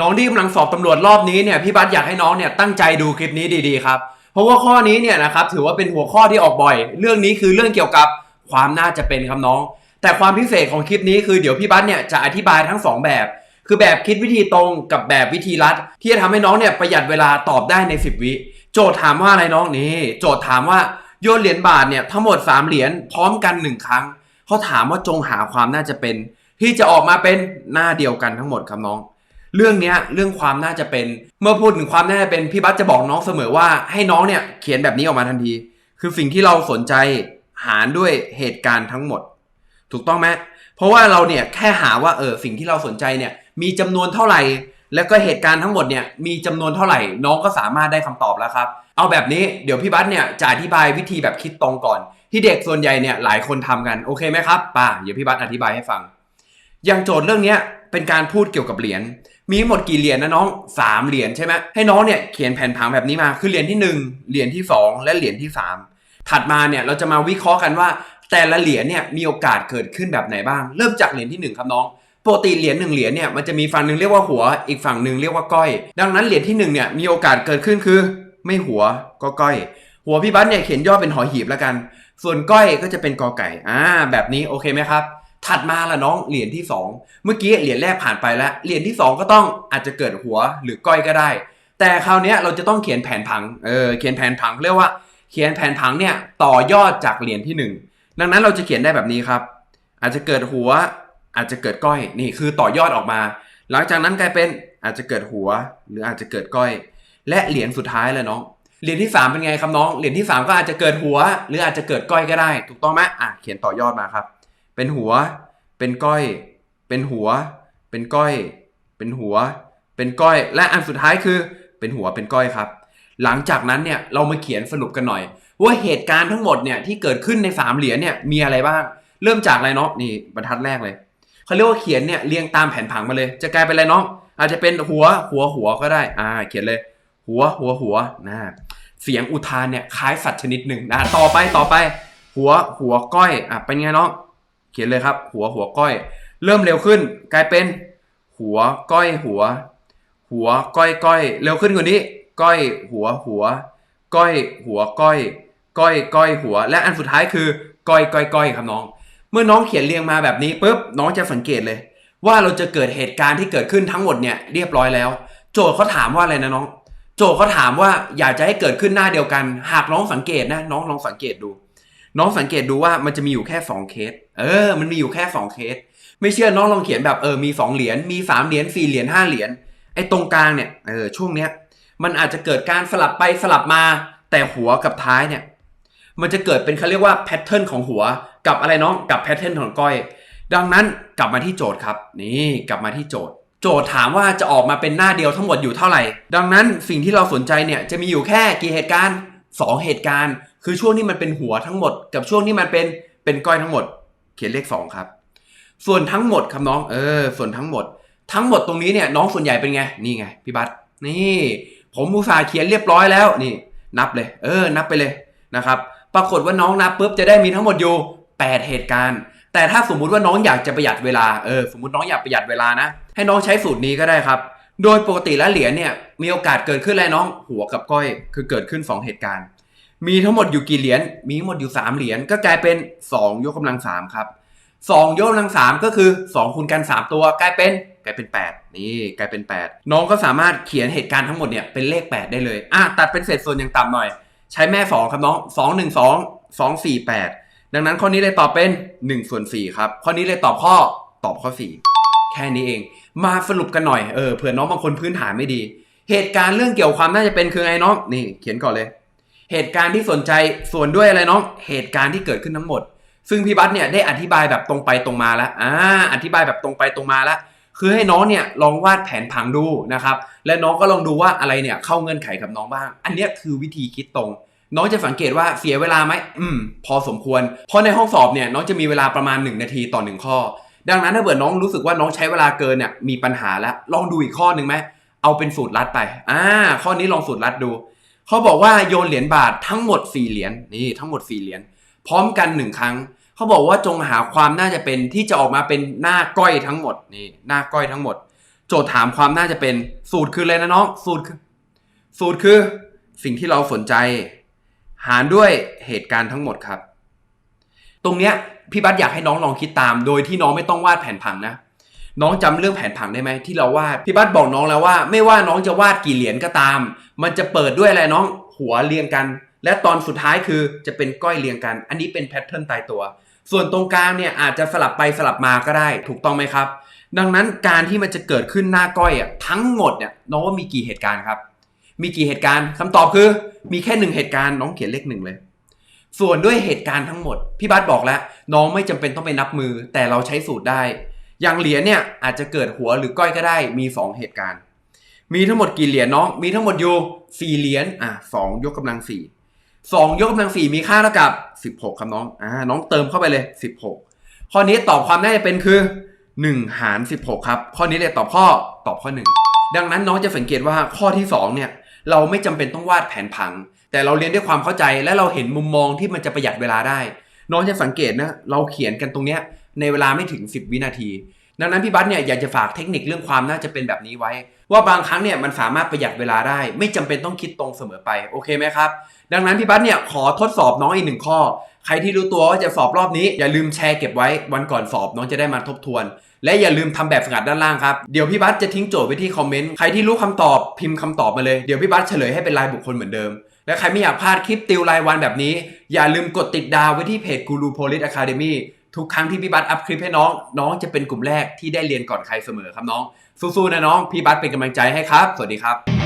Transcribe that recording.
น้องที่กำลังสอบตำรวจรอบนี้เนี่ยพี่บัสอยากให้น้องเนี่ยตั้งใจดูคลิปนี้ดีๆครับเพราะว่าข้อนี้เนี่ยนะครับถือว่าเป็นหัวข้อที่ออกบ่อย เรื่องนี้คือเรื่องเกี่ยวกับความน่าจะเป็นครับน้อง แต่ความพิเศษของคลิปนี้คือเดี๋ยวพี่บัสเนี่ยจะอธิบายทั้งสองแบบ คือแบบคิดวิธีตรงกับแบบวิธีลัด ที่จะทำให้น้องเนี่ยประหยัดเวลาตอบได้ใน 10 วิโจทย์ถามว่าอะไรน้องนี่โจทย์ถามว่าโยนเหรียญบาทเนี่ยทั้งหมด 3 เหรียญพร้อมกัน 1 ครั้งเขาถามว่าจงหาความน่าจะเป็น ที่จะออกมาเป็นหน้าเดียวกันทั้งหมดครับน้อง เรื่องเนี้ยเรื่องความน่าจะเป็น เมื่อพูดถึงความน่าจะเป็นพี่บัสจะบอกน้องเสมอว่าให้น้องเนี่ยเขียนแบบนี้ออกมาทันที คือสิ่งที่เราสนใจหารด้วยเหตุการณ์ทั้งหมด ถูกต้องไหมเพราะว่าเราเนี่ยแค่หาว่าเออสิ่งที่เราสนใจเนี่ยมีจำนวนเท่าไหร่ แล้วก็เหตุการณ์ทั้งหมดเนี่ยมีจำนวนเท่าไหร่ น้องก็สามารถได้คำตอบแล้วครับ เอาแบบนี้เดี๋ยวพี่บัสเนี่ยจะอธิบายวิธีแบบคิดตรงก่อน ที่เด็กส่วนใหญ่เนี่ยหลายคนทำกันโอเคไหมครับป่าเดี๋ยวพี่บัสอธิบายให้ฟังอย่างโจทย์เรื่องเนี้ย เป็นการพูดเกี่ยวกับเหรียญมีหมดกี่เหรียญนะน้องสามเหรียญใช่ไหมให้น้องเนี่ยเขียนแผนผังแบบนี้มาคือเหรียญที่หนึ่งเหรียญที่สองและเหรียญที่สามถัดมาเนี่ยเราจะมาวิเคราะห์กันว่า แต่ละเหรียญเนี่ยมีโอกาสเกิดขึ้นแบบไหนบ้าง เริ่มจากเหรียญที่หนึ่งครับน้องปกติเหรียญหนึ่งเหรียญเนี่ยมันจะมีฝั่งหนึ่งเรียกว่าหัว อีกฝั่งหนึ่งเรียกว่าก้อย ดังนั้นเหรียญที่หนึ่งเนี่ยมีโอกาสเกิดขึ้นคือ ไม่หัวก็ก้อย หัวพี่บัสเนี่ยเขียนย่อเป็นหอหีบแล้วกัน ส่วนก้อยก็จะเป็นกอไก่อ่าแบบนี้โอเคไหมครับ ถัดมาละน้องเหรียญที่ 2 เมื่อกี้เหรียญแรกผ่านไปแล้ว เหรียญที่ 2 ก็ต้องอาจจะเกิดหัวหรือก้อยก็ได้ แต่คราวนี้เราจะต้องเขียนแผนผัง เออ เขียนแผนผังเรียกว่า เขียนแผนผังเนี่ยต่อยอดจากเหรียญที่ 1 ดังนั้นเราจะเขียนได้แบบนี้ครับ อาจจะเกิดหัว อาจจะเกิดก้อย นี่คือต่อยอดออกมา หลังจากนั้นกลายเป็นอาจจะเกิดหัว หรืออาจจะเกิดก้อย และเหรียญสุดท้ายเลยน้อง เหรียญที่ 3 เป็นไงครับน้อง เหรียญที่ 3 ก็อาจจะเกิดหัว หรืออาจจะเกิดก้อยก็ได้ ถูกต้องไหมอะ เขียนต่อยอดมาครับ เป็นหัว เป็นก้อย เป็นหัว เป็นก้อย เป็นหัว เป็นก้อย และอันสุดท้ายคือ เป็นหัวเป็นก้อยครับ หลังจากนั้นเนี่ยเรามาเขียนสรุปกันหน่อย ว่าเหตุการณ์ทั้งหมดเนี่ยที่เกิดขึ้นในสามเหรียญเนี่ยมีอะไรบ้าง เริ่มจากอะไรเนาะนี่บรรทัดแรกเลยเขาเรียกว่าเขียนเนี่ยเรียงตามแผนผังมาเลย จะกลายเป็นอะไรเนาะอาจจะเป็นหัวหัวหัวก็ได้อ่าเขียนเลย หัวหัวหัวนะเสียงอุทานเนี่ยคล้ายสัตว์ชนิดหนึ่งนะต่อไปต่อไป หัวหัวก้อยอะเป็นไงเน้องเขียนเลยครับ หัวหัวก้อย เริ่มเร็วขึ้น กลายเป็น หัวก้อยหัว หัวก้อยก้อยเร็วขึ้นกว่านี้ ก้อยหัวหัว ก้อยหัวก้อย ก้อยก้อยหัว และอันสุดท้ายคือ ก้อยก้อยก้อยครับน้อง เมื่อน้องเขียนเรียงมาแบบนี้ปุ๊บน้องจะสังเกตเลย ว่าเราจะเกิดเหตุการณ์ที่เกิดขึ้นทั้งหมดเนี่ยเรียบร้อยแล้ว โจทย์เขาถามว่าอะไรนะน้อง โจทย์เขาถามว่าอยากจะให้เกิดขึ้นหน้าเดียวกัน หากน้องสังเกตนะน้องลองสังเกตดู น้องสังเกตดูว่ามันจะมีอยู่แค่ 2 เคส เออ มันมีอยู่แค่ 2 เคส ไม่เชื่อน้องลองเขียนแบบเออมี 2 เหรียญ มี 3 เหรียญ 4 เหรียญ 5 เหรียญ ไอ้ตรงกลางเนี่ย เออช่วงเนี้ย มันอาจจะเกิดการสลับไปสลับมา แต่หัวกับท้ายเนี่ย มันจะเกิดเป็นเขาเรียกว่าแพทเทิร์นของหัว กับอะไรน้อง กับแพทเทิร์นของก้อย ดังนั้นกลับมาที่โจทย์ครับ นี่กลับมาที่โจทย์ โจทย์ถามว่าจะออกมาเป็นหน้าเดียวทั้งหมดอยู่เท่าไหร่ ดังนั้นสิ่งที่เราสนใจเนี่ยจะมีอยู่แค่กี่เหตุการณ์ 2 เหตุการณ์ คือช่วงที่มันเป็นหัวทั้งหมด กับช่วงที่มันเป็นเป็นก้อยทั้งหมด เขียนเลข 2 ครับ ส่วนทั้งหมดครับน้องเออส่วนทั้งหมด ทั้งหมดตรงนี้เนี่ยน้องส่วนใหญ่เป็นไงนี่ไงพี่บัสนี่ ผมอุตส่าห์เขียนเรียบร้อยแล้วนี่ นับเลย เออ นับไปเลยนะครับ ปรากฏว่าน้องนับปุ๊บจะได้มีทั้งหมดอยู่ 8 เหตุการณ์ แต่ถ้าสมมุติว่าน้องอยากจะประหยัดเวลาเออสมมติน้องอยากประหยัดเวลานะ ให้น้องใช้สูตรนี้ก็ได้ครับ โดยปกติแล้วเหรียญเนี่ยมีโอกาสเกิดขึ้นอะไรน้องหัวกับก้อยคือเกิดขึ้น 2 เหตุการณ์ มีทั้งหมดอยู่กี่เหรียญมีทั้งหมดอยู่ 3 เหรียญก็กลายเป็น 2 ยกกำลัง3ครับ2ยกกำลัง3ก็คือ 2คูณกัน 3 ตัวกลายเป็นกลายเป็น 8 นี่กลายเป็น 8 น้องก็สามารถเขียนเหตุการณ์ทั้งหมดเนี่ยเป็นเลข 8 ได้เลยอะตัดเป็นเศษส่วนอย่างต่ำหน่อย ใช้แม่ 2 ครับน้อง2 1 2 2 4 8 ดังนั้นข้อนี้เลยตอบเป็น1ส่วน4ครับข้อนี้เลยตอบข้อตอบข้อ 4 แค่นี้เอง มาสรุปกันหน่อยเออเผื่อน้องบางคนพื้นฐานไม่ดี เหตุการณ์เรื่องเกี่ยวความน่าจะเป็นคือไงน้องนี่เขียนก่อนเลย เหตุการณ์ที่สนใจส่วนด้วยอะไรน้อง เหตุการณ์ที่เกิดขึ้นทั้งหมด ซึ่งพี่บัสเนี่ยได้อธิบายแบบตรงไปตรงมาแล้วอ่าอธิบายแบบตรงไปตรงมาแล้วคือให้น้องเนี่ยลองวาดแผนผังดูนะครับและน้องก็ลองดูว่าอะไรเนี่ยเข้าเงื่อนไขกับน้องบ้าง อันนี้คือวิธีคิดตรง น้องจะสังเกตว่าเสียเวลาไหมอืม พอสมควร เพราะในห้องสอบเนี่ยน้องจะมีเวลาประมาณ 1 นาทีต่อ 1 ข้อ ดังนั้นถ้าเกิดน้องรู้สึกว่าน้องใช้เวลาเกินเนี่ยมีปัญหาแล้ว ลองดูอีกข้อหนึ่งไหมเอาเป็นสูตรลัดไปอ่าข้อนี้ลองสูตรลัดดูเขาบอกว่าโยนเหรียญบาททั้งหมด 4 เหรียญนี่ทั้งหมด 4 เหรียญพร้อมกัน 1 ครั้งเขาบอกว่าจงหาความน่าจะเป็นที่จะออกมาเป็นหน้าก้อยทั้งหมดนี่หน้าก้อยทั้งหมด โจทย์ถามความน่าจะเป็นสูตรคืออะไรนะน้องสูตรคือสูตรคือสิ่งที่เราสนใจ หารด้วยเหตุการณ์ทั้งหมดครับ ตรงเนี้ยพี่บัสอยากให้น้องลองคิดตาม โดยที่น้องไม่ต้องวาดแผนผังนะ น้องจำเรื่องแผนผังได้ไหมที่เราวาดพี่บัสบอกน้องแล้วว่า ไม่ว่าน้องจะวาดกี่เหรียญก็ตาม มันจะเปิดด้วยอะไรน้องหัวเรียงกัน และตอนสุดท้ายคือจะเป็นก้อยเรียงกัน อันนี้เป็นแพทเทิร์นตายตัว ส่วนตรงกลางเนี่ยอาจจะสลับไปสลับมาก็ได้ถูกต้องไหมครับ ดังนั้นการที่มันจะเกิดขึ้นหน้าก้อยอะทั้งหมดเนี่ยน้องว่ามีกี่เหตุการณ์ครับ มีกี่เหตุการณ์คำตอบคือ มีแค่หนึ่งเหตุการณ์น้องเขียนเลขหนึ่งเลย ส่วนด้วยเหตุการณ์ทั้งหมด พี่บัสบอกแล้ว น้องไม่จำเป็นต้องไปนับมือ แต่เราใช้สูตรได้ อย่างเหรียญเนี่ยอาจจะเกิดหัวหรือก้อยก็ได้มี 2 เหตุการณ์ มีทั้งหมดกี่เหรียญน้องมีทั้งหมดอยู่สี่เหรียญอะสองยกกำลังสี่สองยกกำลังสี่มีค่าเท่ากับสิบหกครับน้องอ่าน้องเติมเข้าไปเลยสิบหกข้อนี้ตอบความน่าจะเป็นคือหนึ่งหารสิบหกครับ ข้อนี้เลยตอบข้อตอบข้อหนึ่งดังนั้นน้องจะสังเกตว่าข้อที่สองเนี่ย เราไม่จำเป็นต้องวาดแผนผัง แต่เราเรียนด้วยความเข้าใจและเราเห็นมุมมองที่มันจะประหยัดเวลาได้ น้องจะสังเกตนะเราเขียนกันตรงเนี้ยในเวลาไม่ถึง 10 วินาที ดังนั้นพี่บัสเนี่ยอยากจะฝากเทคนิคเรื่องความน่าจะเป็นแบบนี้ไว้ ว่าบางครั้งเนี่ยมันสามารถประหยัดเวลาได้ ไม่จำเป็นต้องคิดตรงเสมอไปโอเคไหมครับ ดังนั้นพี่บัสเนี่ยขอทดสอบน้องอีกหนึ่งข้อ ใครที่รู้ตัวว่าจะสอบรอบนี้ อย่าลืมแชร์เก็บไว้วันก่อนสอบน้องจะได้มาทบทวน และอย่าลืมทำแบบฝึกหัดด้านล่างครับเดี๋ยวพี่บัสจะทิ้งโจทย์ไว้ที่คอมเมนต์ใครที่รู้คำตอบพิมพ์คำตอบมาเลยเดี๋ยวพี่บัสเฉลยให้เป็นรายบุคคลเหมือนเดิม และใครไม่อยากพลาดคลิปติวรายวันแบบนี้ อย่าลืมกดติดดาวไว้ที่เพจกูรูโพลิสอะคาเดมี่ทุกครั้งที่พี่บัตอัพคลิปให้น้อง น้องจะเป็นกลุ่มแรกที่ได้เรียนก่อนใครเสมอครับน้อง สู้ๆนะน้อง พี่บัตเป็นกำลังใจให้ครับ สวัสดีครับ